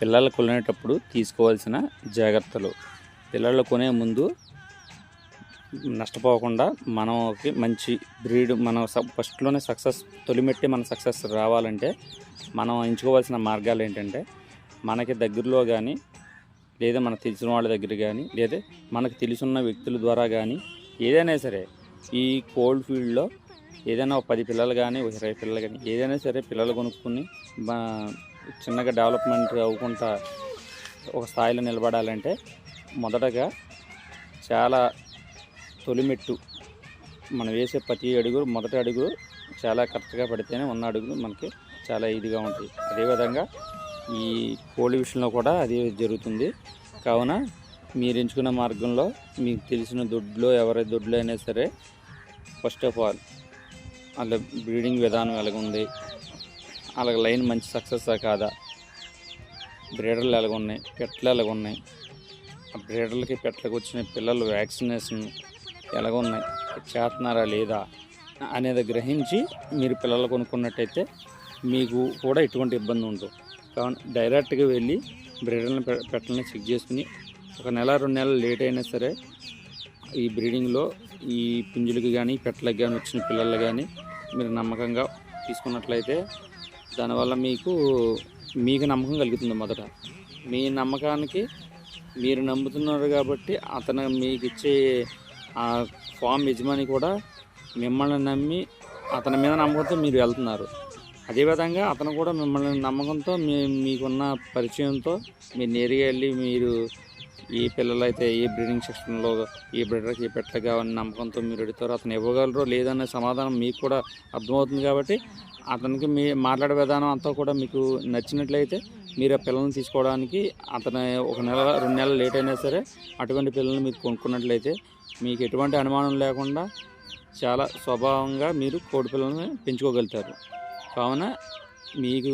పిల్లలు కొనేటప్పుడు తీసుకోవాల్సిన జాగ్రత్తలు. పిల్లలు కొనే ముందు నష్టపోకుండా మనకి మంచి బ్రీడ్ మనం ఫస్ట్లోనే సక్సెస్ తొలిమెట్టి మన సక్సెస్ రావాలంటే మనం ఎంచుకోవాల్సిన మార్గాలు ఏంటంటే మనకి దగ్గరలో కానీ లేదా మనకు తెలిసిన వాళ్ళ దగ్గర కానీ లేదా మనకు తెలుసున్న వ్యక్తుల ద్వారా కానీ ఏదైనా సరే ఈ కోల్డ్ ఫీల్డ్లో ఏదైనా ఒక పది పిల్లలు కానీ ఒక ఇరవై పిల్లలు కానీ ఏదైనా సరే పిల్లలు కొనుక్కుని చిన్నగా డెవలప్మెంట్ అవ్వకుండా ఒక స్థాయిలో నిలబడాలంటే మొదటగా చాలా తొలిమెట్టు. మనం వేసే ప్రతి అడుగు మొదటి అడుగు చాలా కరెక్ట్గా పడితేనే ఉన్న అడుగులు మనకి చాలా ఇదిగా ఉంటాయి. అదేవిధంగా ఈ కోళ్ళ విషయంలో కూడా అదే జరుగుతుంది. కావున మీరు ఎంచుకున్న మార్గంలో మీకు తెలిసిన దొడ్లో ఎవరి దొడ్లో అయినా సరే ఫస్ట్ ఆఫ్ ఆల్ అందులో బ్రీడింగ్ విధానం ఎలాగుంది? అలాగ లైన్ మంచి సక్సెస్ కాదా? బ్రీడర్లు ఎలాగున్నాయి? ఎలాగ ఎలాగున్నాయి? ఆ బ్రీడర్లకి పెట్టలకు వచ్చిన పిల్లలు వ్యాక్సినేషన్ ఎలాగున్నాయి? చేస్తున్నారా లేదా? అనేది గ్రహించి మీరు పిల్లలు కొనుక్కున్నట్టయితే మీకు కూడా ఎటువంటి ఇబ్బంది ఉండదు. కావున డైరెక్ట్గా వెళ్ళి బ్రీడర్ని పెట్టలని చెక్ చేసుకుని ఒక నెల రెండు నెలలు లేట్ అయినా సరే ఈ బ్రీడింగ్లో ఈ పుంజులకి కానీ పెట్టలకు కానీ వచ్చిన పిల్లలు కానీ మీరు నమ్మకంగా తీసుకున్నట్లయితే దానివల్ల మీకు మీకు నమ్మకం కలుగుతుంది మొదట. మీ నమ్మకానికి మీరు నమ్ముతున్నారు కాబట్టి అతను మీకు ఇచ్చే ఆ ఫామ్ యజమాని కూడా మిమ్మల్ని నమ్మి అతని మీద నమ్మకంతో మీరు వెళ్తున్నారు. అదేవిధంగా అతను కూడా మిమ్మల్ని నమ్మకంతో మీ మీకున్న పరిచయంతో మీరు నేరుగా వెళ్ళి మీరు ఏ పిల్లలు అయితే ఏ బ్రీడింగ్ సెక్షన్లో ఈ బ్రీడర్కి ఈ పెట్టలు కావాలని నమ్మకంతో మీరు అడుగుతారు అతను ఇవ్వగలరో లేదనే సమాధానం మీకు కూడా అర్థమవుతుంది కాబట్టి అతనికి మీ మాట్లాడే విధానం అంతా కూడా మీకు నచ్చినట్లయితే మీరు ఆ పిల్లల్ని తీసుకోవడానికి అతను ఒక నెల రెండు నెలలు లేట్ అయినా సరే అటువంటి పిల్లల్ని మీరు కొనుక్కున్నట్లయితే మీకు ఎటువంటి అనుమానం లేకుండా చాలా స్వభావంగా మీరు కోడి పిల్లల్ని పెంచుకోగలుగుతారు. కావున మీకు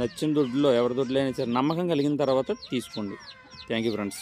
నచ్చిన దొడ్లో ఎవరి దొడ్లైనా అయినా సరే నమ్మకం కలిగిన తర్వాత తీసుకోండి. Thank you friends